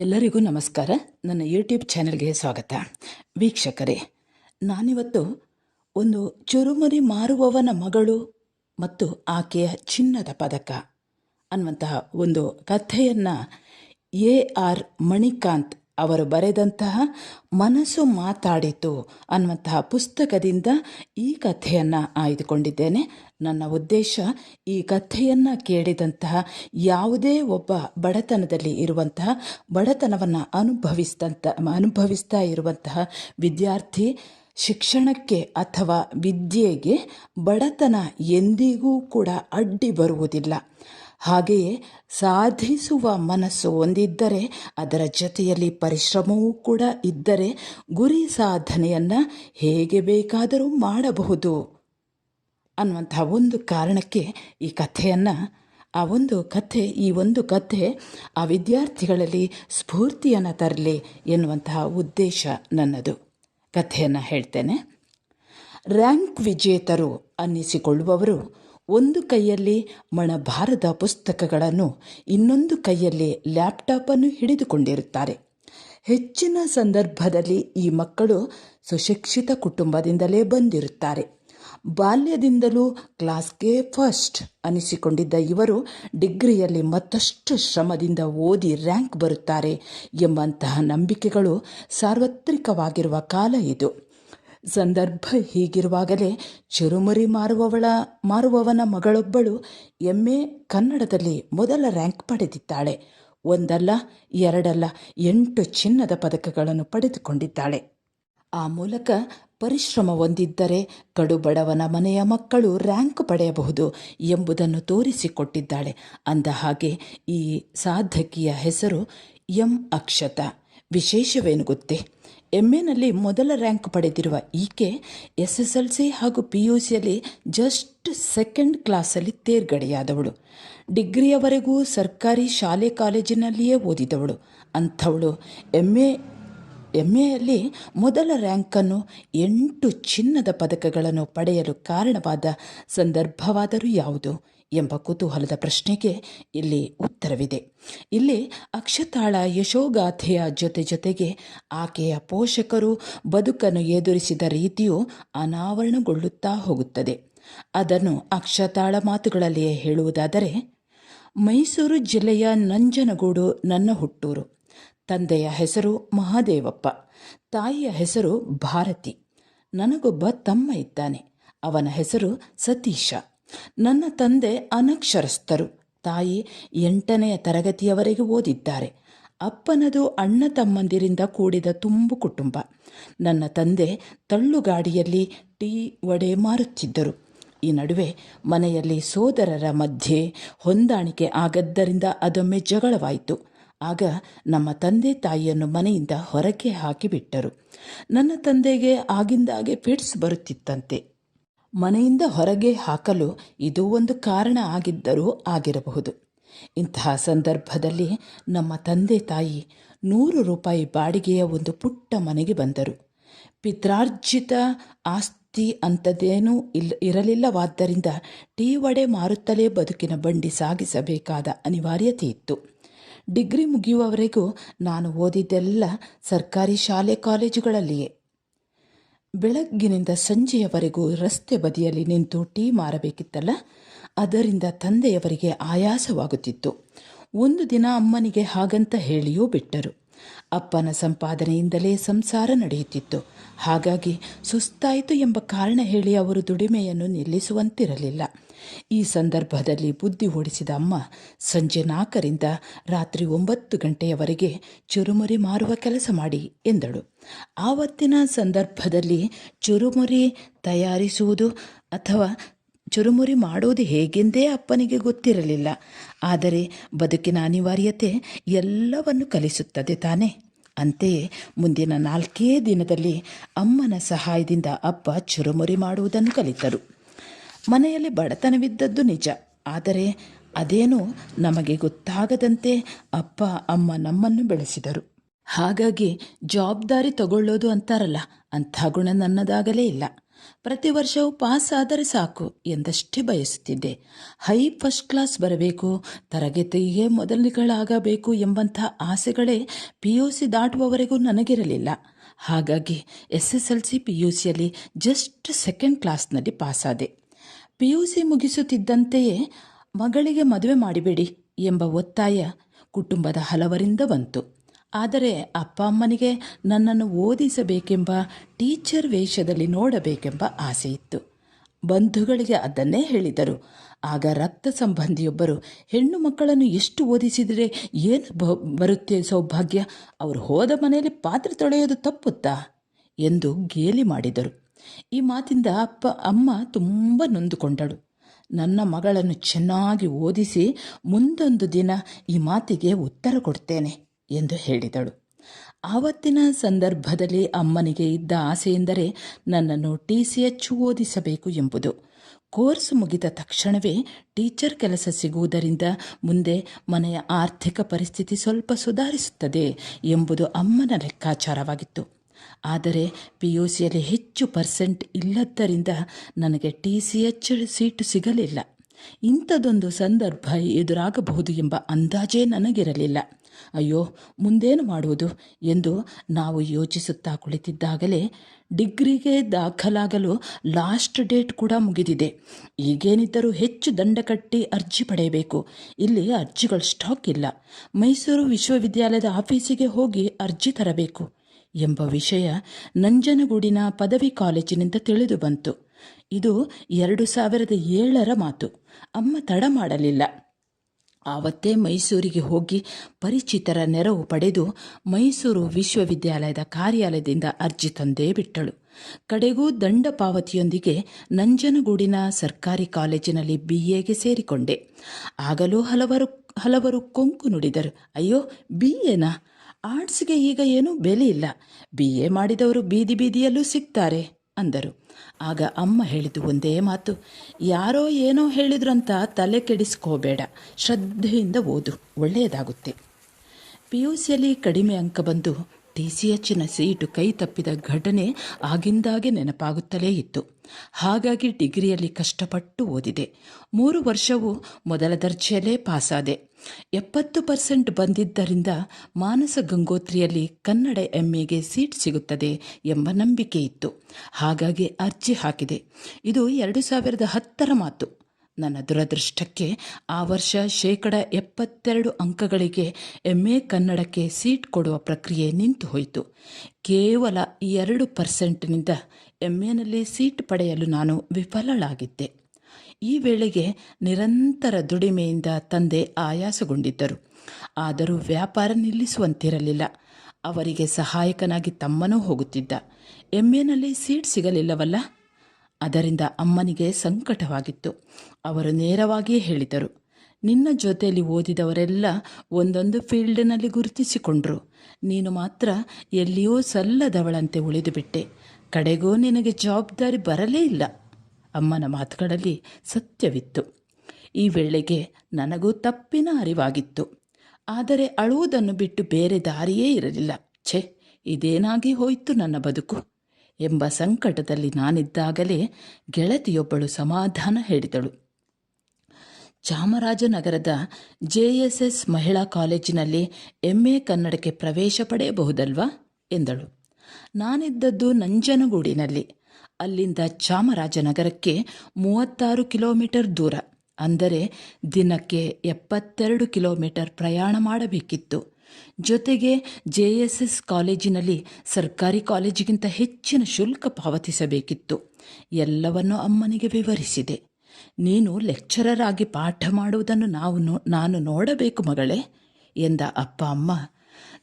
ಎಲ್ಲರಿಗೂ ನಮಸ್ಕಾರ. ನನ್ನ ಯೂಟ್ಯೂಬ್ ಚಾನೆಲ್ಗೆ ಸ್ವಾಗತ. ವೀಕ್ಷಕರೇ, ನಾನಿವತ್ತು ಒಂದು ಚುರುಮುರಿ ಮಾರುವವನ ಮಗಳು ಮತ್ತು ಆಕೆಯ ಚಿನ್ನದ ಪದಕ ಅನ್ನುವಂತಹ ಒಂದು ಕಥೆಯನ್ನು ಎ ಆರ್ ಮಣಿಕಾಂತ್ ಅವರು ಬರೆದಂತಹ ಮನಸ್ಸು ಮಾತಾಡಿತು ಅನ್ನುವಂತಹ ಪುಸ್ತಕದಿಂದ ಈ ಕಥೆಯನ್ನು ಆಯ್ದುಕೊಂಡಿದ್ದೇನೆ. ನನ್ನ ಉದ್ದೇಶ ಈ ಕಥೆಯನ್ನು ಕೇಳಿದಂತಹ ಯಾವುದೇ ಒಬ್ಬ ಬಡತನದಲ್ಲಿ ಇರುವಂತಹ, ಬಡತನವನ್ನು ಅನುಭವಿಸಿದಂಥ ಅನುಭವಿಸ್ತಾ ಇರುವಂತಹ ವಿದ್ಯಾರ್ಥಿ ಶಿಕ್ಷಣಕ್ಕೆ ಅಥವಾ ವಿದ್ಯೆಗೆ ಬಡತನ ಎಂದಿಗೂ ಕೂಡ ಅಡ್ಡಿ ಬರುವುದಿಲ್ಲ. ಹಾಗೆಯೇ ಸಾಧಿಸುವ ಮನಸ್ಸು ಒಂದಿದ್ದರೆ ಅದರ ಜೊತೆಯಲ್ಲಿ ಪರಿಶ್ರಮವೂ ಕೂಡ ಇದ್ದರೆ ಗುರಿ ಸಾಧನೆಯನ್ನು ಹೇಗೆ ಬೇಕಾದರೂ ಮಾಡಬಹುದು. ಅನ್ನುವಂಥ ಒಂದು ಕಾರಣಕ್ಕೆ ಈ ಕಥೆಯನ್ನು, ಆ ಒಂದು ಕಥೆ, ಈ ಒಂದು ಕಥೆ ಆ ವಿದ್ಯಾರ್ಥಿಗಳಲ್ಲಿ ಸ್ಫೂರ್ತಿಯನ್ನು ತರಲಿ ಎನ್ನುವಂತಹ ಉದ್ದೇಶ ನನ್ನದು. ಕಥೆಯನ್ನು ಹೇಳ್ತೇನೆ. ರ್ಯಾಂಕ್ ವಿಜೇತರು ಅನ್ನಿಸಿಕೊಳ್ಳುವವರು ಒಂದು ಕೈಯಲ್ಲಿ ಮಣಭಾರದ ಪುಸ್ತಕಗಳನ್ನು, ಇನ್ನೊಂದು ಕೈಯಲ್ಲಿ ಲ್ಯಾಪ್ಟಾಪನ್ನು ಹಿಡಿದುಕೊಂಡಿರುತ್ತಾರೆ. ಹೆಚ್ಚಿನ ಸಂದರ್ಭದಲ್ಲಿ ಈ ಮಕ್ಕಳು ಸುಶಿಕ್ಷಿತ ಕುಟುಂಬದಿಂದಲೇ ಬಂದಿರುತ್ತಾರೆ. ಬಾಲ್ಯದಿಂದಲೂ ಕ್ಲಾಸ್ಗೆ ಫಸ್ಟ್ ಅನಿಸಿಕೊಂಡಿದ್ದ ಇವರು ಡಿಗ್ರಿಯಲ್ಲಿ ಮತ್ತಷ್ಟು ಶ್ರಮದಿಂದ ಓದಿ ರ್ಯಾಂಕ್ ಬರುತ್ತಾರೆ ಎಂಬಂತಹ ನಂಬಿಕೆಗಳು ಸಾರ್ವತ್ರಿಕವಾಗಿರುವ ಕಾಲ ಇದು. ಸಂದರ್ಭ ಹೀಗಿರುವಾಗಲೇ ಚುರುಮುರಿ ಮಾರುವವಳ, ಮಾರುವವನ ಮಗಳೊಬ್ಬಳು ಎಮ್ಮೆ ಕನ್ನಡದಲ್ಲಿ ಮೊದಲ ರ್ಯಾಂಕ್ ಪಡೆದಿದ್ದಾಳೆ. ಒಂದಲ್ಲ, ಎರಡಲ್ಲ, ಎಂಟು ಚಿನ್ನದ ಪದಕಗಳನ್ನು ಪಡೆದುಕೊಂಡಿದ್ದಾಳೆ. ಆ ಮೂಲಕ ಪರಿಶ್ರಮ ಹೊಂದಿದ್ದರೆ ಕಡುಬಡವನ ಮನೆಯ ಮಕ್ಕಳು ರ್ಯಾಂಕ್ ಪಡೆಯಬಹುದು ಎಂಬುದನ್ನು ತೋರಿಸಿಕೊಟ್ಟಿದ್ದಾಳೆ. ಅಂದ ಹಾಗೆ ಈ ಸಾಧಕಿಯ ಹೆಸರು ಎಂ ಅಕ್ಷತ. ವಿಶೇಷವೇನು ಗೊತ್ತೇ? ಎಂ ಎನಲ್ಲಿ ಮೊದಲ ರ್ಯಾಂಕ್ ಪಡೆದಿರುವ ಈಕೆ ಎಸ್ ಎಸ್ ಎಲ್ ಸಿ ಹಾಗೂ ಪಿ ಯು ಸಿಯಲ್ಲಿ ಜಸ್ಟ್ ಸೆಕೆಂಡ್ ಕ್ಲಾಸಲ್ಲಿ ತೇರ್ಗಡೆಯಾದವಳು. ಡಿಗ್ರಿಯವರೆಗೂ ಸರ್ಕಾರಿ ಶಾಲೆ ಕಾಲೇಜಿನಲ್ಲಿಯೇ ಓದಿದವಳು. ಅಂಥವಳು ಎಂಎ ಎ ಎಂ ಎಯಲ್ಲಿ ಮೊದಲ ರ್ಯಾಂಕನ್ನು ಎಂಟು ಚಿನ್ನದ ಪದಕಗಳನ್ನು ಪಡೆಯಲು ಕಾರಣವಾದ ಸಂದರ್ಭವಾದರೂ ಯಾವುದು? ಎಂಬ ಕುತೂಹಲದ ಪ್ರಶ್ನೆಗೆ ಇಲ್ಲಿ ಉತ್ತರವಿದೆ. ಇಲ್ಲಿ ಅಕ್ಷತಾಳ ಯಶೋಗಾಥೆಯ ಜೊತೆ ಜೊತೆಗೆ ಆಕೆಯ ಪೋಷಕರು ಬದುಕನ್ನು ಎದುರಿಸಿದ ರೀತಿಯು ಅನಾವರಣಗೊಳ್ಳುತ್ತಾ ಹೋಗುತ್ತದೆ. ಅದನ್ನು ಅಕ್ಷತಾಳ ಮಾತುಗಳಲ್ಲಿಯೇ ಹೇಳುವುದಾದರೆ, ಮೈಸೂರು ಜಿಲ್ಲೆಯ ನಂಜನಗೂಡು ನನ್ನ ಹುಟ್ಟೂರು. ತಂದೆಯ ಹೆಸರು ಮಹಾದೇವಪ್ಪ, ತಾಯಿಯ ಹೆಸರು ಭಾರತಿ. ನನಗೊಬ್ಬ ತಮ್ಮ ಇದ್ದಾನೆ. ಅವನ ಹೆಸರು ಸತೀಶ. ನನ್ನ ತಂದೆ ಅನಕ್ಷರಸ್ಥರು. ತಾಯಿ ಎಂಟನೆಯ ತರಗತಿಯವರೆಗೆ ಓದಿದ್ದಾರೆ. ಅಪ್ಪನದು ಅಣ್ಣ ತಮ್ಮಂದಿರಿಂದ ಕೂಡಿದ ತುಂಬು ಕುಟುಂಬ. ನನ್ನ ತಂದೆ ತಳ್ಳುಗಾಡಿಯಲ್ಲಿ ಟೀ ವಡೆ ಮಾರುತ್ತಿದ್ದರು. ಈ ನಡುವೆ ಮನೆಯಲ್ಲಿ ಸೋದರರ ಮಧ್ಯೆ ಹೊಂದಾಣಿಕೆ ಆಗದ್ದರಿಂದ ಅದೊಮ್ಮೆ ಜಗಳವಾಯಿತು. ಆಗ ನಮ್ಮ ತಂದೆ ತಾಯಿಯನ್ನು ಮನೆಯಿಂದ ಹೊರಗೆ ಹಾಕಿಬಿಟ್ಟರು. ನನ್ನ ತಂದೆಗೆ ಆಗಿಂದಾಗೆ ಫಿಟ್ಸ್ ಬರುತ್ತಿತ್ತಂತೆ. ಮನೆಯಿಂದ ಹೊರಗೆ ಹಾಕಲು ಇದು ಒಂದು ಕಾರಣ ಆಗಿದ್ದರೂ ಆಗಿರಬಹುದು. ಇಂತಹ ಸಂದರ್ಭದಲ್ಲಿ ನಮ್ಮ ತಂದೆ ತಾಯಿ ನೂರು ರೂಪಾಯಿ ಬಾಡಿಗೆಯ ಒಂದು ಪುಟ್ಟ ಮನೆಗೆ ಬಂದರು. ಪಿತ್ರಾರ್ಜಿತ ಆಸ್ತಿ ಅಂಥದ್ದೇನೂ ಇಲ್ಲ ಇರಲಿಲ್ಲವಾದ್ದರಿಂದ ಟೀ ವಡೆ ಮಾರುತ್ತಲೇ ಬದುಕಿನ ಬಂಡಿ ಸಾಗಿಸಬೇಕಾದ ಅನಿವಾರ್ಯತೆ ಇತ್ತು. ಡಿಗ್ರಿ ಮುಗಿಯುವವರೆಗೂ ನಾನು ಓದಿದ್ದೆಲ್ಲ ಸರ್ಕಾರಿ ಶಾಲೆ ಕಾಲೇಜುಗಳಲ್ಲಿಯೇ. ಬೆಳಗ್ಗಿನಿಂದ ಸಂಜೆಯವರೆಗೂ ರಸ್ತೆ ಬದಿಯಲ್ಲಿ ನಿಂತು ಟೀ ಮಾರಬೇಕಿತ್ತಲ್ಲ? ಅದರಿಂದ ತಂದೆಯವರಿಗೆ ಆಯಾಸವಾಗುತ್ತಿತ್ತು. ಒಂದು ದಿನ ಅಮ್ಮನಿಗೆ ಹಾಗಂತ ಹೇಳಿಯೂ ಬಿಟ್ಟರು. ಅಪ್ಪನ ಸಂಪಾದನೆಯಿಂದಲೇ ಸಂಸಾರ ನಡೆಯುತ್ತಿತ್ತು. ಹಾಗಾಗಿ ಸುಸ್ತಾಯಿತು ಎಂಬ ಕಾರಣ ಹೇಳಿ ಅವರು ದುಡಿಮೆಯನ್ನು ನಿಲ್ಲಿಸುವಂತಿರಲಿಲ್ಲ. ಈ ಸಂದರ್ಭದಲ್ಲಿ ಬುದ್ಧಿ ಓಡಿಸಿದ ಅಮ್ಮ ಸಂಜೆ ನಾಲ್ಕರಿಂದ ರಾತ್ರಿ ಒಂಬತ್ತು ಗಂಟೆಯವರೆಗೆ ಚುರುಮುರಿ ಮಾರುವ ಕೆಲಸ ಮಾಡಿ ಎಂದಳು. ಆವತ್ತಿನ ಸಂದರ್ಭದಲ್ಲಿ ಚುರುಮುರಿ ತಯಾರಿಸುವುದು ಅಥವಾ ಚುರುಮುರಿ ಮಾಡೋದು ಹೇಗೆಂದೇ ಅಪ್ಪನಿಗೆ ಗೊತ್ತಿರಲಿಲ್ಲ. ಆದರೆ ಬದುಕಿನ ಅನಿವಾರ್ಯತೆ ಎಲ್ಲವನ್ನು ಕಲಿಸುತ್ತದೆ ತಾನೇ. ಅಂತೆಯೇ ಮುಂದಿನ ನಾಲ್ಕೇ ದಿನದಲ್ಲಿ ಅಮ್ಮನ ಸಹಾಯದಿಂದ ಅಪ್ಪ ಚುರುಮುರಿ ಮಾಡುವುದನ್ನು ಕಲಿತರು. ಮನೆಯಲ್ಲಿ ಬಡತನವಿದ್ದದ್ದು ನಿಜ. ಆದರೆ ಅದೇನೋ ನಮಗೆ ಗೊತ್ತಾಗದಂತೆ ಅಪ್ಪ, ಅಮ್ಮ ನಮ್ಮನ್ನು ಬೆಳೆಸಿದರು. ಹಾಗಾಗಿ ಜವಾಬ್ದಾರಿ ತಗೊಳ್ಳೋದು ಅಂತಾರಲ್ಲ, ಅಂಥ ಗುಣ ನನ್ನದಾಗಲೇ ಇಲ್ಲ. ಪ್ರತಿ ವರ್ಷವೂ ಪಾಸ್ ಆದರೆ ಸಾಕು ಎಂದಷ್ಟೇ ಬಯಸುತ್ತಿದ್ದೆ. ಹೈ ಫಸ್ಟ್ ಕ್ಲಾಸ್ ಬರಬೇಕು, ತರಗತಿಗೆ ಮೊದಲುಗಳಾಗಬೇಕು ಎಂಬಂಥ ಆಸೆಗಳೇ ಪಿ ಯು ಸಿ ದಾಟುವವರೆಗೂ ನನಗಿರಲಿಲ್ಲ. ಹಾಗಾಗಿ S S L C P U ಸಿಯಲ್ಲಿ ಜಸ್ಟ್ ಸೆಕೆಂಡ್ ಕ್ಲಾಸ್ನಲ್ಲಿ ಪಾಸಾದೆ ಪಿ ಯು ಸಿ ಮುಗಿಸುತ್ತಿದ್ದಂತೆಯೇ ಮಗಳಿಗೆ ಮದುವೆ ಮಾಡಿಬಿಡಿ ಎಂಬ ಒತ್ತಾಯ ಕುಟುಂಬದ ಹಲವರಿಂದ ಬಂತು. ಆದರೆ ಅಪ್ಪ ಅಮ್ಮನಿಗೆ ನನ್ನನ್ನು ಓದಿಸಬೇಕೆಂಬ ಟೀಚರ್ ವೇಷದಲ್ಲಿ ನೋಡಬೇಕೆಂಬ ಆಸೆ ಇತ್ತು. ಬಂಧುಗಳಿಗೆ ಅದನ್ನೇ ಹೇಳಿದರು. ಆಗ ರಕ್ತ ಸಂಬಂಧಿಯೊಬ್ಬರು, ಹೆಣ್ಣು ಮಕ್ಕಳನ್ನು ಎಷ್ಟು ಓದಿಸಿದರೆ ಏನು ಬ, ಬರುತ್ತೆ ಸೌಭಾಗ್ಯ? ಅವರು ಹೋದ ಮನೆಯಲ್ಲಿ ಪಾತ್ರೆ ತೊಳೆಯೋದು ತಪ್ಪುತ್ತಾ? ಎಂದು ಗೇಲಿ ಮಾಡಿದರು. ಈ ಮಾತಿಂದ ಅಪ್ಪ, ಅಮ್ಮ ತುಂಬ ನೊಂದುಕೊಂಡಳು. ನನ್ನ ಮಗಳನ್ನು ಚೆನ್ನಾಗಿ ಓದಿಸಿ ಮುಂದೊಂದು ದಿನ ಈ ಮಾತಿಗೆ ಉತ್ತರ ಕೊಡ್ತೇನೆ. ಎಂದು ಹೇಳಿದಳು. ಆವತ್ತಿನ ಸಂದರ್ಭದಲ್ಲಿ ಅಮ್ಮನಿಗೆ ಇದ್ದ ಆಸೆಯೆಂದರೆ ನನ್ನನ್ನು ಟಿ ಸಿ ಎಚ್ ಓದಿಸಬೇಕು ಎಂಬುದು. ಕೋರ್ಸ್ ಮುಗಿದ ತಕ್ಷಣವೇ ಟೀಚರ್ ಕೆಲಸ ಸಿಗುವುದರಿಂದ ಮುಂದೆ ಮನೆಯ ಆರ್ಥಿಕ ಪರಿಸ್ಥಿತಿ ಸ್ವಲ್ಪ ಸುಧಾರಿಸುತ್ತದೆ ಎಂಬುದು ಅಮ್ಮನ ಲೆಕ್ಕಾಚಾರವಾಗಿತ್ತು. ಆದರೆ ಪಿ ಯು ಸಿಯಲ್ಲಿ ಹೆಚ್ಚು ಪರ್ಸೆಂಟ್ ಇಲ್ಲದ್ದರಿಂದ ನನಗೆ ಟಿ ಸಿ ಎಚ್ ಸೀಟು ಸಿಗಲಿಲ್ಲ. ಇಂಥದೊಂದು ಸಂದರ್ಭ ಎದುರಾಗಬಹುದು ಎಂಬ ಅಂದಾಜೇ ನನಗಿರಲಿಲ್ಲ. ಅಯ್ಯೋ, ಮುಂದೇನು ಮಾಡುವುದು ಎಂದು ನಾವು ಯೋಚಿಸುತ್ತಾ ಕುಳಿತಿದ್ದಾಗಲೇ ಡಿಗ್ರಿಗೆ ದಾಖಲಾಗಲು ಲಾಸ್ಟ್ ಡೇಟ್ ಕೂಡ ಮುಗಿದಿದೆ. ಈಗೇನಿದ್ದರೂ ಹೆಚ್ಚು ದಂಡ ಕಟ್ಟಿ ಅರ್ಜಿ ಪಡೆಯಬೇಕು. ಇಲ್ಲಿ ಅರ್ಜಿಗಳ ಸ್ಟಾಕ್ ಇಲ್ಲ. ಮೈಸೂರು ವಿಶ್ವವಿದ್ಯಾಲಯದ ಆಫೀಸಿಗೆ ಹೋಗಿ ಅರ್ಜಿ ತರಬೇಕು ಎಂಬ ವಿಷಯ ನಂಜನಗೂಡಿನ ಪದವಿ ಕಾಲೇಜಿನಿಂದ ತಿಳಿದು ಬಂತು. ಇದು ಎರಡು ಸಾವಿರದ ಏಳರ ಮಾತು. ಅಮ್ಮ ತಡ ಮಾಡಲಿಲ್ಲ. ಆವತ್ತೇ ಮೈಸೂರಿಗೆ ಹೋಗಿ ಪರಿಚಿತರ ನೆರವು ಪಡೆದು ಮೈಸೂರು ವಿಶ್ವವಿದ್ಯಾಲಯದ ಕಾರ್ಯಾಲಯದಿಂದ ಅರ್ಜಿ ತಂದೇ ಬಿಟ್ಟಳು. ಕಡೆಗೂ ದಂಡ ಪಾವತಿಯೊಂದಿಗೆ ನಂಜನಗೂಡಿನ ಸರ್ಕಾರಿ ಕಾಲೇಜಿನಲ್ಲಿ ಬಿ ಎಗೆ ಸೇರಿಕೊಂಡೆ. ಆಗಲೂ ಹಲವರು ಹಲವರು ಕೊಂಕು ನುಡಿದರು. ಅಯ್ಯೋ ಬಿ ಎನಾ ಆರ್ಟ್ಸ್ಗೆ ಈಗ ಏನೂ ಬೆಲೆ ಇಲ್ಲ. ಬಿ ಎ ಮಾಡಿದವರು ಬೀದಿ ಬೀದಿಯಲ್ಲೂ ಸಿಗ್ತಾರೆ, ಅಂದರು. ಆಗ ಅಮ್ಮ ಹೇಳಿದ್ದು ಒಂದೇ ಮಾತು, ಯಾರೋ ಏನೋ ಹೇಳಿದ್ರಂತ ತಲೆ ಕೆಡಿಸ್ಕೋಬೇಡ, ಶ್ರದ್ಧೆಯಿಂದ ಓದು, ಒಳ್ಳೆಯದಾಗುತ್ತೆ. ಪಿ ಯು ಸಿಯಲ್ಲಿ ಕಡಿಮೆ ಅಂಕ ಬಂದು ಟಿ ಸಿ ಸೀಟು ಕೈ ತಪ್ಪಿದ ಘಟನೆ ಆಗಿಂದಾಗೆ ನೆನಪಾಗುತ್ತಲೇ ಇತ್ತು. ಹಾಗಾಗಿ ಡಿಗ್ರಿಯಲ್ಲಿ ಕಷ್ಟಪಟ್ಟು ಓದಿದೆ. ಮೂರು ವರ್ಷವೂ ಮೊದಲ ದರ್ಜೆಯಲ್ಲೇ ಪಾಸಾದೆ. ಎಪ್ಪತ್ತು ಪರ್ಸೆಂಟ್ ಬಂದಿದ್ದರಿಂದ ಮಾನಸ ಗಂಗೋತ್ರಿಯಲ್ಲಿ ಕನ್ನಡ ಎಂಎಗೆ ಸೀಟ್ ಸಿಗುತ್ತದೆ ಎಂಬ ನಂಬಿಕೆ ಇತ್ತು. ಹಾಗಾಗಿ ಅರ್ಜಿ ಹಾಕಿದೆ. ಇದು ಎರಡು ಸಾವಿರದ ಹತ್ತರ ಮಾತು. ನನ್ನ ದುರದೃಷ್ಟಕ್ಕೆ ಆ ವರ್ಷ ಶೇಕಡ ಎಪ್ಪತ್ತೆರಡು ಅಂಕಗಳಿಗೆ ಎಂ ಎ ಕನ್ನಡಕ್ಕೆ ಸೀಟ್ ಕೊಡುವ ಪ್ರಕ್ರಿಯೆ ನಿಂತು ಹೋಯಿತು. ಕೇವಲ ಎರಡು ಪರ್ಸೆಂಟ್ನಿಂದ ಎಂ ಎನಲ್ಲಿ ಸೀಟ್ ಪಡೆಯಲು ನಾನು ವಿಫಲಳಾಗಿದ್ದೆ. ಈ ವೇಳೆಗೆ ನಿರಂತರ ದುಡಿಮೆಯಿಂದ ತಂದೆ ಆಯಾಸಗೊಂಡಿದ್ದರು. ಆದರೂ ವ್ಯಾಪಾರ ನಿಲ್ಲಿಸುವಂತಿರಲಿಲ್ಲ. ಅವರಿಗೆ ಸಹಾಯಕನಾಗಿ ತಮ್ಮನೂ ಹೋಗುತ್ತಿದ್ದ. ಎಂ ಎನಲ್ಲಿ ಸೀಟ್ ಸಿಗಲಿಲ್ಲವಲ್ಲ? ಅದರಿಂದ ಅಮ್ಮನಿಗೆ ಸಂಕಟವಾಗಿತ್ತು. ಅವರು ನೇರವಾಗಿಯೇ ಹೇಳಿದರು, ನಿನ್ನ ಜೊತೆಯಲ್ಲಿ ಓದಿದವರೆಲ್ಲ ಒಂದೊಂದು ಫೀಲ್ಡ್ನಲ್ಲಿ ಗುರುತಿಸಿಕೊಂಡ್ರು. ನೀನು ಮಾತ್ರ ಎಲ್ಲಿಯೂ ಸಲ್ಲದವಳಂತೆ ಉಳಿದುಬಿಟ್ಟೆ. ಕಡೆಗೂ ನಿನಗೆ ಜವಾಬ್ದಾರಿ ಬರಲೇ ಇಲ್ಲ. ಅಮ್ಮನ ಮಾತುಗಳಲ್ಲಿ ಸತ್ಯವಿತ್ತು. ಈ ವೇಳೆಗೆ ನನಗೂ ತಪ್ಪಿನ ಅರಿವಾಗಿತ್ತು. ಆದರೆ ಅಳುವುದನ್ನು ಬಿಟ್ಟು ಬೇರೆ ದಾರಿಯೇ ಇರಲಿಲ್ಲ. ಛೆ, ಇದೇನಾಗಿ ಹೋಯಿತು ನನ್ನ ಬದುಕು? ಎಂಬ ಸಂಕಟದಲ್ಲಿ ನಾನಿದ್ದಾಗಲೇ ಗೆಳತಿಯೊಬ್ಬಳು ಸಮಾಧಾನ ಹೇಳಿದಳು. ಚಾಮರಾಜನಗರದ ಜೆ ಎಸ್ ಎಸ್ ಮಹಿಳಾ ಕಾಲೇಜಿನಲ್ಲಿ ಎಂ ಎ ಕನ್ನಡಕ್ಕೆ ಪ್ರವೇಶ ಪಡೆಯಬಹುದಲ್ವಾ? ಎಂದಳು. ನಾನಿದ್ದದ್ದು ನಂಜನಗೂಡಿನಲ್ಲಿ. ಅಲ್ಲಿಂದ ಚಾಮರಾಜನಗರಕ್ಕೆ ಮೂವತ್ತಾರು ಕಿಲೋಮೀಟರ್ ದೂರ. ಅಂದರೆ ದಿನಕ್ಕೆ ಎಪ್ಪತ್ತೆರಡು ಕಿಲೋಮೀಟರ್ ಪ್ರಯಾಣ ಮಾಡಬೇಕಿತ್ತು. ಜೊತೆಗೆ ಜೆ ಎಸ್ ಎಸ್ ಕಾಲೇಜಿನಲ್ಲಿ ಸರ್ಕಾರಿ ಕಾಲೇಜಿಗಿಂತ ಹೆಚ್ಚಿನ ಶುಲ್ಕ ಪಾವತಿಸಬೇಕಿತ್ತು. ಎಲ್ಲವನ್ನು ಅಮ್ಮನಿಗೆ ವಿವರಿಸಿದೆ. ನೀನು ಲೆಕ್ಚರರ್ ಆಗಿ ಪಾಠ ಮಾಡುವುದನ್ನು ನಾವು ನೋ, ನಾನು ನೋಡಬೇಕು ಮಗಳೇ, ಎಂದ ಅಪ್ಪ ಅಮ್ಮ.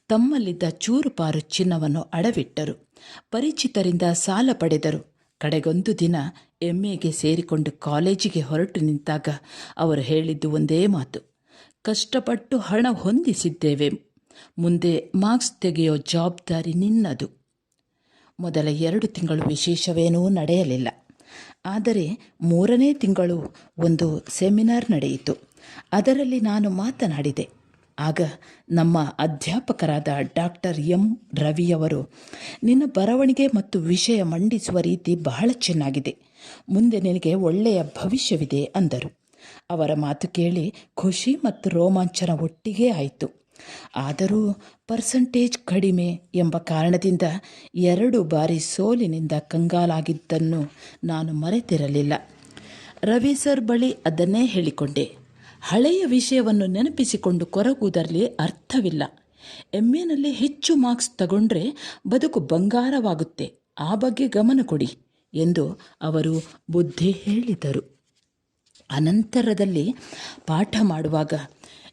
ತಮ್ಮಲ್ಲಿದ್ದ ಚೂರುಪಾರು ಚಿನ್ನವನ್ನು ಅಡವಿಟ್ಟರು. ಪರಿಚಿತರಿಂದ ಸಾಲ ಪಡೆದರು. ಕಡೆಗೊಂದು ದಿನ ಎಮ್ಮೆಗೆ ಸೇರಿಕೊಂಡು ಕಾಲೇಜಿಗೆ ಹೊರಟು ನಿಂತಾಗ ಅವರು ಹೇಳಿದ್ದು ಒಂದೇ ಮಾತು. ಕಷ್ಟಪಟ್ಟು ಹಣ ಹೊಂದಿಸಿದ್ದೇವೆ. ಮುಂದೆ ಮಾರ್ಕ್ಸ್ ತೆಗೆಯೋ ಜವಾಬ್ದಾರಿ ನಿನ್ನದು. ಮೊದಲ ಎರಡು ತಿಂಗಳು ವಿಶೇಷವೇನೂ ನಡೆಯಲಿಲ್ಲ. ಆದರೆ ಮೂರನೇ ತಿಂಗಳು ಒಂದು ಸೆಮಿನಾರ್ ನಡೆಯಿತು. ಅದರಲ್ಲಿ ನಾನು ಮಾತನಾಡಿದೆ. ಆಗ ನಮ್ಮ ಅಧ್ಯಾಪಕರಾದ ಡಾಕ್ಟರ್ ಎಂ ರವಿಯವರು ನಿನ್ನ ಬರವಣಿಗೆ ಮತ್ತು ವಿಷಯ ಮಂಡಿಸುವ ರೀತಿ ಬಹಳ ಚೆನ್ನಾಗಿದೆ. ಮುಂದೆ ನಿನಗೆ ಒಳ್ಳೆಯ ಭವಿಷ್ಯವಿದೆ ಅಂದರು. ಅವರ ಮಾತು ಕೇಳಿ ಖುಷಿ ಮತ್ತು ರೋಮಾಂಚನ ಒಟ್ಟಿಗೆ ಆಯಿತು. ಆದರೂ ಪರ್ಸಂಟೇಜ್ ಕಡಿಮೆ ಎಂಬ ಕಾರಣದಿಂದ ಎರಡು ಬಾರಿ ಸೋಲಿನಿಂದ ಕಂಗಾಲಾಗಿದ್ದನ್ನು ನಾನು ಮರೆತಿರಲಿಲ್ಲ. ರವಿ ಸರ್ ಬಳಿ ಅದನ್ನೇ ಹೇಳಿಕೊಂಡೆ. ಹಳೆಯ ವಿಷಯವನ್ನು ನೆನಪಿಸಿಕೊಂಡು ಕೊರಗುವುದರಲ್ಲಿ ಅರ್ಥವಿಲ್ಲ. ಎಂ ಹೆಚ್ಚು ಮಾರ್ಕ್ಸ್ ತಗೊಂಡ್ರೆ ಬದುಕು ಬಂಗಾರವಾಗುತ್ತೆ. ಆ ಬಗ್ಗೆ ಗಮನ ಕೊಡಿ ಎಂದು ಅವರು ಬುದ್ಧಿ ಹೇಳಿದರು. ಅನಂತರದಲ್ಲಿ ಪಾಠ ಮಾಡುವಾಗ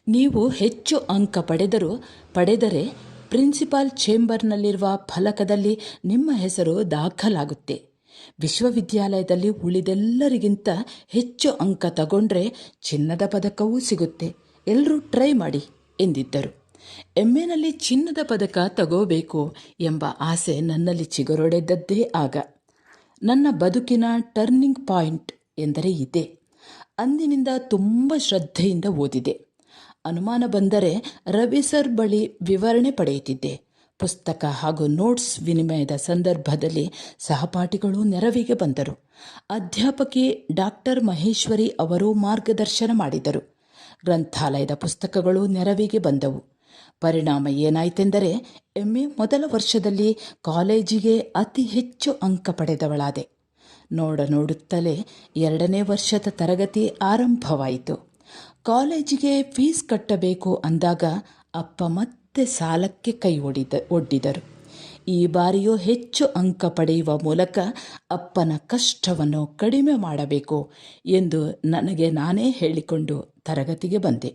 ನೀವು ಹೆಚ್ಚು ಅಂಕ ಪಡೆದರೂ, ಪಡೆದರೆ ಪ್ರಿನ್ಸಿಪಾಲ್ ಚೇಂಬರ್ನಲ್ಲಿರುವ ಫಲಕದಲ್ಲಿ ನಿಮ್ಮ ಹೆಸರು ದಾಖಲಾಗುತ್ತೆ. ವಿಶ್ವವಿದ್ಯಾಲಯದಲ್ಲಿ ಉಳಿದೆಲ್ಲರಿಗಿಂತ ಹೆಚ್ಚು ಅಂಕ ತಗೊಂಡ್ರೆ ಚಿನ್ನದ ಪದಕವೂ ಸಿಗುತ್ತೆ. ಎಲ್ಲರೂ ಟ್ರೈ ಮಾಡಿ ಎಂದಿದ್ದರು. ಎಮ್ಮೆನಲ್ಲಿ ಚಿನ್ನದ ಪದಕ ತಗೋಬೇಕು ಎಂಬ ಆಸೆ ನನ್ನಲ್ಲಿ ಚಿಗುರೊಡೆದದ್ದೇ ಆಗ. ನನ್ನ ಬದುಕಿನ ಟರ್ನಿಂಗ್ ಪಾಯಿಂಟ್ ಎಂದರೆ ಇದೆ. ಅಂದಿನಿಂದ ತುಂಬ ಶ್ರದ್ಧೆಯಿಂದ ಓದಿದೆ. ಅನುಮಾನ ಬಂದರೆ ರವಿ ಸರ್ ಬಳಿ ವಿವರಣೆ ಪಡೆಯುತ್ತಿದ್ದೆ. ಪುಸ್ತಕ ಹಾಗೂ ನೋಟ್ಸ್ ವಿನಿಮಯದ ಸಂದರ್ಭದಲ್ಲಿ ಸಹಪಾಠಿಗಳು ನೆರವಿಗೆ ಬಂದರು. ಅಧ್ಯಾಪಕಿ ಡಾಕ್ಟರ್ ಮಹೇಶ್ವರಿ ಅವರು ಮಾರ್ಗದರ್ಶನ ಮಾಡಿದರು. ಗ್ರಂಥಾಲಯದ ಪುಸ್ತಕಗಳು ನೆರವಿಗೆ ಬಂದವು. ಪರಿಣಾಮ ಏನಾಯಿತೆಂದರೆ ಎ ಮೊದಲ ವರ್ಷದಲ್ಲಿ ಕಾಲೇಜಿಗೆ ಅತಿ ಹೆಚ್ಚು ಅಂಕ ಪಡೆದವಳಾದೆ. ನೋಡ ನೋಡುತ್ತಲೇ ಎರಡನೇ ವರ್ಷದ ತರಗತಿ ಆರಂಭವಾಯಿತು. ಕಾಲೇಜಿಗೆ ಫೀಸ್ ಕಟ್ಟಬೇಕು ಅಂದಾಗ ಅಪ್ಪ ಮತ್ತೆ ಸಾಲಕ್ಕೆ ಕೈ ಒಡಿದ, ಒಡ್ಡಿದರು. ಈ ಬಾರಿಯೂ ಹೆಚ್ಚು ಅಂಕ ಪಡೆಯುವ ಮೂಲಕ ಅಪ್ಪನ ಕಷ್ಟವನ್ನು ಕಡಿಮೆ ಮಾಡಬೇಕು ಎಂದು ನನಗೆ ನಾನೇ ಹೇಳಿಕೊಂಡು ತರಗತಿಗೆ ಬಂದೆ.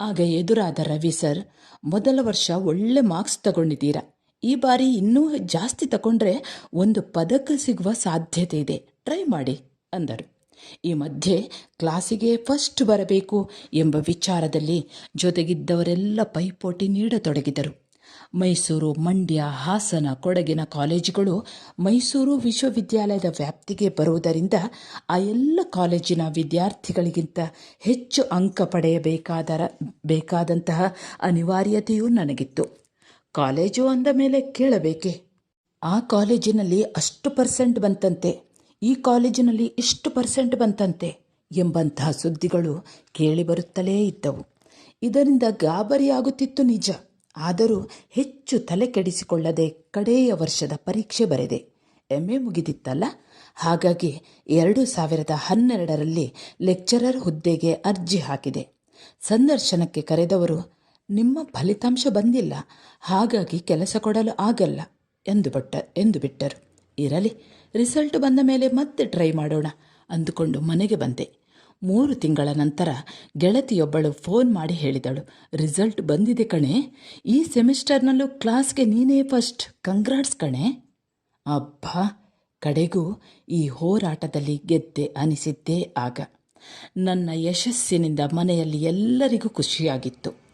ಆಗ ಎದುರಾದ ರವಿ ಸರ್, ಮೊದಲ ವರ್ಷ ಒಳ್ಳೆ ಮಾರ್ಕ್ಸ್ ತಗೊಂಡಿದ್ದೀರಾ? ಈ ಬಾರಿ ಇನ್ನೂ ಜಾಸ್ತಿ ತಗೊಂಡ್ರೆ ಒಂದು ಪದಕ ಸಿಗುವ ಸಾಧ್ಯತೆ ಇದೆ. ಟ್ರೈ ಮಾಡಿ, ಅಂದರು. ಈ ಮಧ್ಯೆ ಕ್ಲಾಸಿಗೆ ಫಸ್ಟ್ ಬರಬೇಕು ಎಂಬ ವಿಚಾರದಲ್ಲಿ ಜೊತೆಗಿದ್ದವರೆಲ್ಲ ಪೈಪೋಟಿ ನೀಡತೊಡಗಿದರು. ಮೈಸೂರು ಮಂಡ್ಯ ಹಾಸನ ಕೊಡಗಿನ ಕಾಲೇಜುಗಳು ಮೈಸೂರು ವಿಶ್ವವಿದ್ಯಾಲಯದ ವ್ಯಾಪ್ತಿಗೆ ಬರುವುದರಿಂದ ಆ ಎಲ್ಲ ಕಾಲೇಜಿನ ವಿದ್ಯಾರ್ಥಿಗಳಿಗಿಂತ ಹೆಚ್ಚು ಅಂಕ ಪಡೆಯಬೇಕಾದರ ಬೇಕಾದಂತಹ ಅನಿವಾರ್ಯತೆಯೂ ನನಗಿತ್ತು. ಕಾಲೇಜು ಅಂದ ಮೇಲೆ ಕೇಳಬೇಕೆ? ಆ ಕಾಲೇಜಿನಲ್ಲಿ ಅಷ್ಟು ಪರ್ಸೆಂಟ್ ಬಂತಂತೆ. ಈ ಕಾಲೇಜಿನಲ್ಲಿ ಇಷ್ಟು ಪರ್ಸೆಂಟ್ ಬಂತಂತೆ ಎಂಬಂತಹ ಸುದ್ದಿಗಳು ಕೇಳಿಬರುತ್ತಲೇ ಇದ್ದವು. ಇದರಿಂದ ಗಾಬರಿಯಾಗುತ್ತಿತ್ತು ನಿಜ. ಆದರೂ ಹೆಚ್ಚು ತಲೆ ಕೆಡಿಸಿಕೊಳ್ಳದೆ ಕಡೆಯ ವರ್ಷದ ಪರೀಕ್ಷೆ ಬರೆದೆ. ಎಂ ಎ ಮುಗಿದಿತ್ತಲ್ಲ? ಹಾಗಾಗಿ ಎರಡು ಸಾವಿರದ ಹನ್ನೆರಡರಲ್ಲಿ ಲೆಕ್ಚರರ್ ಹುದ್ದೆಗೆ ಅರ್ಜಿ ಹಾಕಿದೆ. ಸಂದರ್ಶನಕ್ಕೆ ಕರೆದವರು, ನಿಮ್ಮ ಫಲಿತಾಂಶ ಬಂದಿಲ್ಲ. ಹಾಗಾಗಿ ಕೆಲಸ ಕೊಡಲು ಆಗಲ್ಲ ಎಂದು ಬಟ್ಟ ಎಂದು ಬಿಟ್ಟರು. ಇರಲಿ. ರಿಸಲ್ಟ್ ಬಂದ ಮೇಲೆ ಮತ್ತೆ ಟ್ರೈ ಮಾಡೋಣ ಅಂದುಕೊಂಡು ಮನೆಗೆ ಬಂದೆ. ಮೂರು ತಿಂಗಳ ನಂತರ ಗೆಳತಿಯೊಬ್ಬಳು ಫೋನ್ ಮಾಡಿ ಹೇಳಿದಳು, ರಿಸಲ್ಟ್ ಬಂದಿದೆ ಕಣೆ. ಈ ಸೆಮಿಸ್ಟರ್ನಲ್ಲೂ ಕ್ಲಾಸ್ಗೆ ನೀನೇ ಫಸ್ಟ್. ಕಂಗ್ರಾಟ್ಸ್ ಕಣೆ. ಅಬ್ಬಾ, ಕಡೆಗೂ ಈ ಹೋರಾಟದಲ್ಲಿ ಗೆದ್ದೆ ಅನಿಸಿದ್ದೇ ಆಗ. ನನ್ನ ಯಶಸ್ಸಿನಿಂದ ಮನೆಯಲ್ಲಿ ಎಲ್ಲರಿಗೂ ಖುಷಿಯಾಗಿತ್ತು.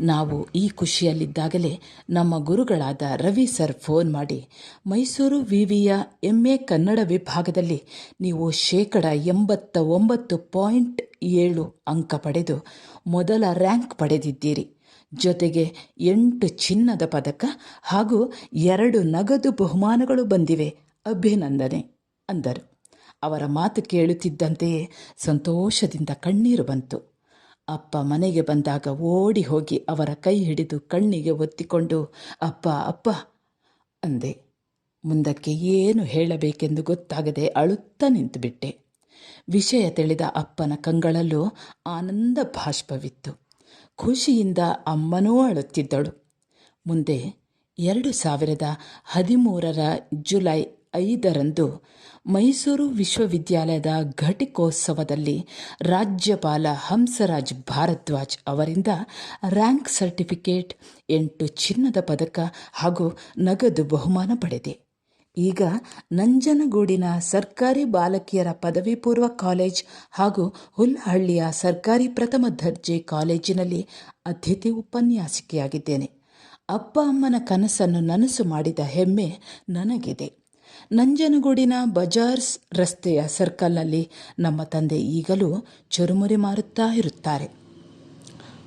ನಾವು ಈ ಖುಷಿಯಲ್ಲಿದ್ದಾಗಲೇ ನಮ್ಮ ಗುರುಗಳಾದ ರವಿ ಸರ್ ಫೋನ್ ಮಾಡಿ, ಮೈಸೂರು ವಿವಿಯ ಎಂಎ ಎ ಕನ್ನಡ ವಿಭಾಗದಲ್ಲಿ ನೀವು ಶೇಕಡ ಎಂಬತ್ತ ಒಂಬತ್ತು ಪಾಯಿಂಟ್ ಏಳು ಅಂಕ ಪಡೆದು ಮೊದಲ ರ್ಯಾಂಕ್ ಪಡೆದಿದ್ದೀರಿ. ಜೊತೆಗೆ ಎಂಟು ಚಿನ್ನದ ಪದಕ ಹಾಗೂ ಎರಡು ನಗದು ಬಹುಮಾನಗಳು ಬಂದಿವೆ. ಅಭಿನಂದನೆ, ಅಂದರು. ಅವರ ಮಾತು ಕೇಳುತ್ತಿದ್ದಂತೆಯೇ ಸಂತೋಷದಿಂದ ಕಣ್ಣೀರು ಬಂತು. ಅಪ್ಪ ಮನೆಗೆ ಬಂದಾಗ ಓಡಿ ಹೋಗಿ ಅವರ ಕೈ ಹಿಡಿದು ಕಣ್ಣಿಗೆ ಒತ್ತಿಕೊಂಡು, ಅಪ್ಪ ಅಪ್ಪ, ಅಂದೆ. ಮುಂದಕ್ಕೆ ಏನು ಹೇಳಬೇಕೆಂದು ಗೊತ್ತಾಗದೆ ಅಳುತ್ತಾ ನಿಂತುಬಿಟ್ಟೆ. ವಿಷಯ ತಿಳಿದ ಅಪ್ಪನ ಕಂಗಳಲ್ಲೂ ಆನಂದ ಭಾಷ್ಪವಿತ್ತು ಖುಷಿಯಿಂದ ಅಮ್ಮನೂ ಅಳುತ್ತಿದ್ದಳು. ಮುಂದೆ ಎರಡು ಸಾವಿರದ ಹದಿಮೂರರ ಜುಲೈ ಐದರಂದು ಮೈಸೂರು ವಿಶ್ವವಿದ್ಯಾಲಯದ ಘಟಿಕೋತ್ಸವದಲ್ಲಿ ರಾಜ್ಯಪಾಲ ಹಂಸರಾಜ್ ಭಾರದ್ವಾಜ್ ಅವರಿಂದ ರ್ಯಾಂಕ್ ಸರ್ಟಿಫಿಕೇಟ್, ಎಂಟು ಚಿನ್ನದ ಪದಕ ಹಾಗೂ ನಗದು ಬಹುಮಾನ ಪಡೆದೆ. ಈಗ ನಂಜನಗೂಡಿನ ಸರ್ಕಾರಿ ಬಾಲಕಿಯರ ಪದವಿ ಪೂರ್ವ ಕಾಲೇಜ್ ಹಾಗೂ ಹುಲ್ಹಳ್ಳಿಯ ಸರ್ಕಾರಿ ಪ್ರಥಮ ದರ್ಜೆ ಕಾಲೇಜಿನಲ್ಲಿ ಅತಿಥಿ ಉಪನ್ಯಾಸಕಿಯಾಗಿದ್ದೇನೆ. ಅಪ್ಪ ಅಮ್ಮನ ಕನಸನ್ನು ನನಸು ಮಾಡಿದ ಹೆಮ್ಮೆ ನನಗಿದೆ. ನಂಜನಗೂಡಿನ ಬಜಾರ್ಸ್ ರಸ್ತೆಯ ಸರ್ಕಲ್ನಲ್ಲಿ ನಮ್ಮ ತಂದೆ ಈಗಲೂ ಚುರುಮುರಿ ಮಾರುತ್ತಾ ಇರುತ್ತಾರೆ.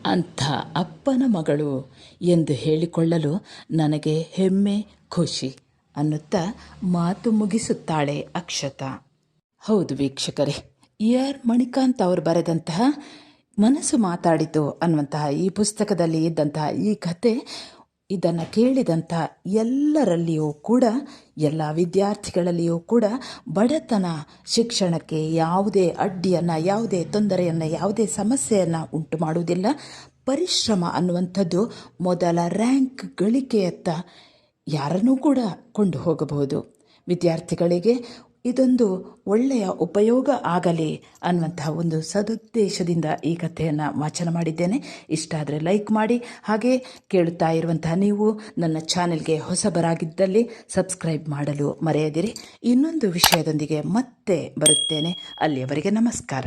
ಅಂಥ ಅಪ್ಪನ ಮಗಳು ಎಂದು ಹೇಳಿಕೊಳ್ಳಲು ನನಗೆ ಹೆಮ್ಮೆ, ಖುಷಿ ಅನ್ನುತ್ತಾ ಮಾತು ಮುಗಿಸುತ್ತಾಳೆ ಅಕ್ಷತಾ. ಹೌದು ವೀಕ್ಷಕರೇ ಇ ಆರ್ ಮಣಿಕಾಂತ್ ಅವರು ಬರೆದಂತಹ ಮನಸ್ಸು ಮಾತಾಡಿತು ಅನ್ನುವಂತಹ ಈ ಪುಸ್ತಕದಲ್ಲಿ ಇದ್ದಂತಹ ಈ ಕತೆ ಇದನ್ನು ಕೇಳಿದಂಥ ಎಲ್ಲರಲ್ಲಿಯೂ ಕೂಡ, ಎಲ್ಲ ವಿದ್ಯಾರ್ಥಿಗಳಲ್ಲಿಯೂ ಕೂಡ ಬಡತನ ಶಿಕ್ಷಣಕ್ಕೆ ಯಾವುದೇ ಅಡ್ಡಿಯನ್ನು, ಯಾವುದೇ ತೊಂದರೆಯನ್ನು, ಯಾವುದೇ ಸಮಸ್ಯೆಯನ್ನು ಉಂಟು ಮಾಡುವುದಿಲ್ಲ. ಪರಿಶ್ರಮ ಅನ್ನುವಂಥದ್ದು ಮೊದಲ ರ್ಯಾಂಕ್ ಗಳಿಕೆಯತ್ತ ಯಾರನ್ನೂ ಕೂಡ ಕೊಂಡು ಹೋಗಬಹುದು ವಿದ್ಯಾರ್ಥಿಗಳಿಗೆ ಇದೊಂದು ಒಳ್ಳೆಯ ಉಪಯೋಗ ಆಗಲಿ ಅನ್ನುವಂತಹ ಒಂದು ಸದುದ್ದೇಶದಿಂದ ಈ ಕಥೆಯನ್ನು ವಾಚನ ಮಾಡಿದ್ದೇನೆ. ಇಷ್ಟ ಆದರೆ ಲೈಕ್ ಮಾಡಿ, ಹಾಗೆ ಕೇಳುತ್ತಾ ಇರುವಂತಹ ನೀವು ನನ್ನ ಚಾನೆಲ್ಗೆ ಹೊಸಬರಾಗಿದ್ದಲ್ಲಿ ಸಬ್ಸ್ಕ್ರೈಬ್ ಮಾಡಲು ಮರೆಯದಿರಿ. ಇನ್ನೊಂದು ವಿಷಯದೊಂದಿಗೆ ಮತ್ತೆ ಬರುತ್ತೇನೆ. ಅಲ್ಲಿಯವರೆಗೆ ನಮಸ್ಕಾರ.